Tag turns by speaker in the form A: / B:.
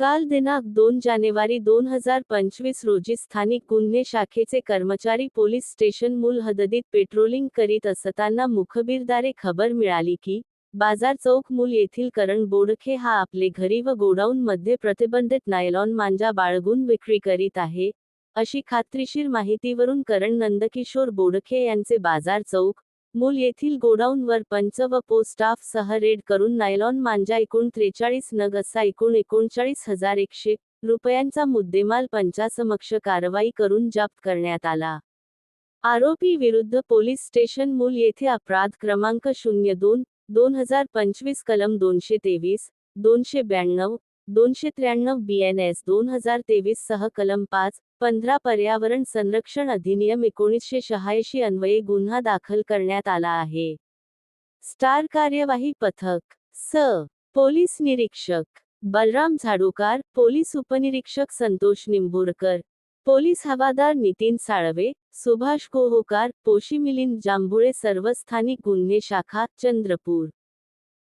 A: काल दिनांक दोन जानेवारी दोन हजार पंचवीस रोजी स्थानिक गुन्हे शाखेचे कर्मचारी पोलीस स्टेशन मूल हददीत पेट्रोलिंग करीत असताना मुखबिरदारे खबर मिळाली की बाजार चौक मूल येथील करण बोडखे हा आपले घरी व गोडाऊन मध्ये प्रतिबंधित नायलॉन मांजा बाळगून विक्री करीत आहे अशी खात्रीशीर माहितीवरून करण नंदकिशोर बोडखे यांचे बाजार चौक मूल येथील गोडाऊनवर पंच व पोस्टाफ सह रेड करून नायलॉन मांजा एकूण त्रेचाळीस नग असा एकूण एकोणचाळीस हजार एकशे रुपयांचा मुद्देमाल पंचासमक्ष कारवाई करून जप्त करण्यात आला. आरोपी विरुद्ध पोलीस स्टेशन मूल येथे अपराध क्रमांक शून्य दोन दोन हजार पंचवीस कलम दोनशे तेवीस दोनशे ब्याण्णव दोनशे त्र्याण्णव बी एन एस दोन हजार तेवीस सह कलम पाच पंधरा पर्यावरण संरक्षण अधिनियम एकोणीसशे शहाऐंशी अन्वये गुन्हा दाखल करण्यात आला आहे. स्टार कार्यवाही पथक स. पोलीस निरीक्षक बलराम झाडूकार पोलीस उपनिरीक्षक संतोष निंबूरकर पोलीस हवादार नितीन साळवे सुभाष कोहोकार पोशी मिलिंद जांभुळे सर्व स्थानिक गुन्हे शाखा चंद्रपूर.